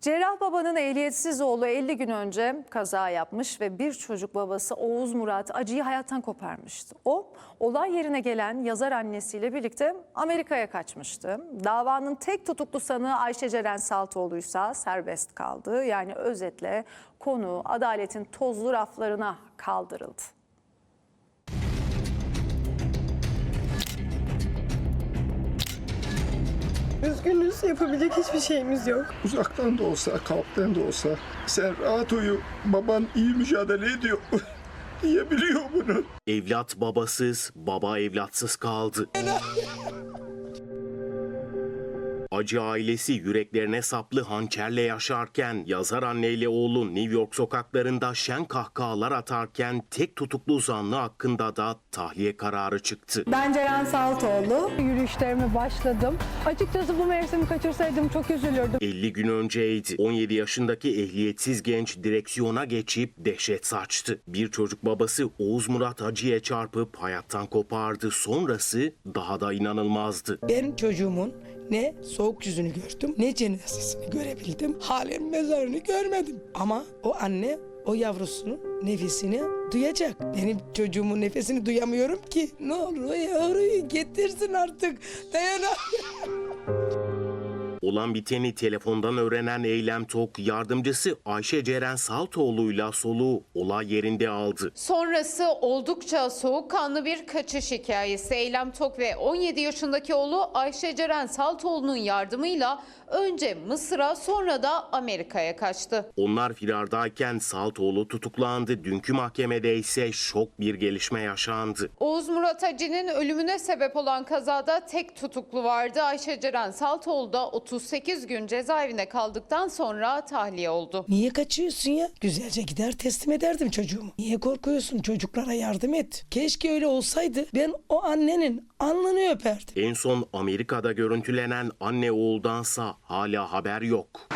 Cerrah babanın ehliyetsiz oğlu 50 gün önce kaza yapmış ve bir çocuk babası Oğuz Murat acıyı hayattan koparmıştı. O olay yerine gelen yazar annesiyle birlikte Amerika'ya kaçmıştı. Davanın tek tutuklu sanığı Ayşe Ceren Saltoğlu'ysa serbest kaldı. Yani özetle konu adaletin tozlu raflarına kaldırıldı. Üzgünüz yapabilecek hiçbir şeyimiz yok. Uzaktan da olsa, kalpten de olsa sen rahat uyu. Baban iyi mücadele ediyor. Diyebiliyor bunu. Evlat babasız, baba evlatsız kaldı. Acı ailesi yüreklerine saplı hançerle yaşarken, yazar anneyle oğlu New York sokaklarında şen kahkahalar atarken tek tutuklu zanlı hakkında da tahliye kararı çıktı. Ben Ceren Saltoğlu. Yürüyüşlerime başladım. Açıkçası bu mevsimi kaçırsaydım çok üzülürdüm. 50 gün önceydi. 17 yaşındaki ehliyetsiz genç direksiyona geçip dehşet saçtı. Bir çocuk babası Oğuz Murat Hacı'ya çarpıp hayattan kopardı. Sonrası daha da inanılmazdı. Ben çocuğumun ne soğuk yüzünü gördüm ne cenazesini görebildim. Halen mezarını görmedim. Ama o anne o yavrusunun nefesini duyacak. Benim çocuğumun nefesini duyamıyorum ki. Ne olur o yavruyu getirsin artık. Dayanamıyorum. Olan biteni telefondan öğrenen Eylem Tok, yardımcısı Ayşe Ceren Saltoğlu'yla soluğu olay yerinde aldı. Sonrası oldukça soğukkanlı bir kaçış hikayesi. Eylem Tok ve 17 yaşındaki oğlu Ayşe Ceren Saltoğlu'nun yardımıyla önce Mısır'a sonra da Amerika'ya kaçtı. Onlar firardayken Saltoğlu tutuklandı. Dünkü mahkemede ise şok bir gelişme yaşandı. Oğuz Murat Hacı'nın ölümüne sebep olan kazada tek tutuklu vardı. Ayşe Ceren Saltoğlu da 38 gün cezaevinde kaldıktan sonra tahliye oldu. Niye kaçıyorsun ya? Güzelce gider teslim ederdim çocuğumu. Niye korkuyorsun? Çocuklara yardım et. Keşke öyle olsaydı. Ben o annenin alnını öperdim. En son Amerika'da görüntülenen anne oğuldansa hala haber yok.